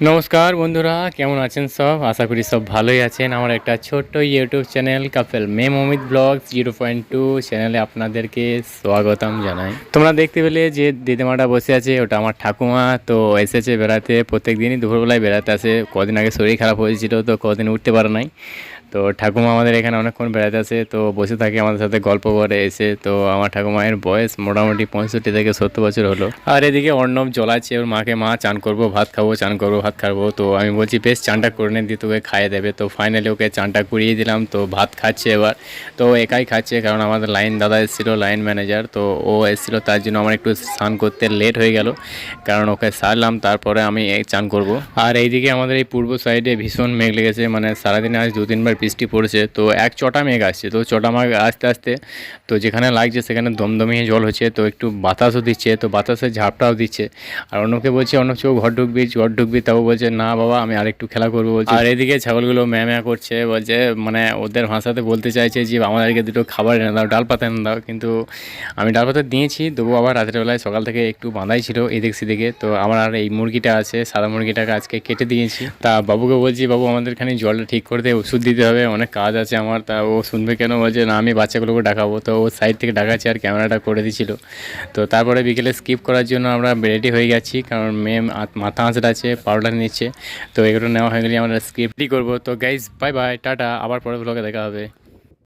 নমস্কার বন্ধুরা, কেমন আছেন সব? আশা করি সব ভালোই আছেন। আমার একটা ছোট্ট ইউটিউব চ্যানেল কাপেল মেম Amit vlog, zero point two চ্যানেলে আপনাদেরকে স্বাগতম জানাই। তোমরা দেখতে পেলে যে দিদিমাটা বসে আছে, ওটা আমার ঠাকুমা। তো এসেছে বেড়াতে প্রত্যেক দিনই দুপুরবেলায় বেড়াতে আসে। কদিন আগে শরীর খারাপ হয়েছিল, তো কদিন উঠতে পারে নাই। তো ঠাকুমা আমাদের এখানে অনেকক্ষণ বেড়াতে আসে তো বসে থাকে আমাদের সাথে গল্প করে এসে। তো আমার ঠাকুমায়ের বয়স মোটামুটি পঁয়ষট্টি থেকে সত্তর বছর হলো। আর এদিকে অর্ণব জলাচ্ছে ওর মাকে, মা, চান করব, ভাত খাব, চান করব, ভাত খাব। তো আমি বলছি, বেশ, চানটা করে নে দিয়ে তোকে খাইয়ে দেবে। তো ফাইনালি ওকে চানটা করিয়ে দিলাম, তো ভাত খাচ্ছে এবার। তো একাই খাচ্ছে, কারণ আমাদের লাইন দাদা এসেছিল, লাইন ম্যানেজার। তো ও এসেছিল, তার জন্য আমার একটু স্নান করতে লেট হয়ে গেল, কারণ ওকে সারলাম, তারপরে আমি চান করব। আর এইদিকে আমাদের এই পূর্ব সাইডে ভীষণ মেঘ লেগেছে মানে সারাদিনে আজ দু তিনবার বৃষ্টি পড়েছে, তো এক চটা মেঘ আসছে, তো চটা মেঘ আস্তে আস্তে, তো যেখানে লাগছে সেখানে দমদমিয়ে জল হচ্ছে, তো একটু বাতাসও দিচ্ছে, তো বাতাসের ঝাপটাও দিচ্ছে। আর অন্যকে বলছে অন্য কেউ ঘর ঢুকবি ঘর ঢুকবি। তাও বলছে, না বাবা, আমি আরেকটু খেলা করব। বলছে, আর এদিকে ছাগলগুলো ম্যা করছে, বলছে মানে ওদের ভাষাতে বলতে চাইছে যে, আমাদেরকে দুটো খাবার এনে দাও, ডাল পাতা এনে দাও। কিন্তু আমি ডাল পাতা দিয়েছি তবু আবার রাত্রেবেলায় সকাল থেকে একটু বাঁধাই ছিল এদিক সেদিকে, তো আমার আর এই মুরগিটা আছে, সাদা মুরগিটাকে আজকে কেটে দিয়েছি। তা বাবুকে বলছি, বাবু আমাদের এখানে জলটা ঠিক করতে ওষুধ দিতে হবে অনেক কাজ আছে আমার, তা ও শুনবে কেন? বলছে, না, আমি বাচ্চাগুলোকে ডাকাবো। তো ও সাইড থেকে ডাকাচ্ছে আর ক্যামেরাটা করে দিছিল। তো তারপরে বিকেলে স্কিপ করার জন্য আমরা রেডি হয়ে গেছি, কারণ মেয়ে মাথা আছে পাউডার নিচ্ছে। তো এগুলো নেওয়া হয়ে গেলে আমরা স্কিপটি করব। তো গাইজ বাই বাই টাটা, আবার পরে ব্লগে দেখা হবে।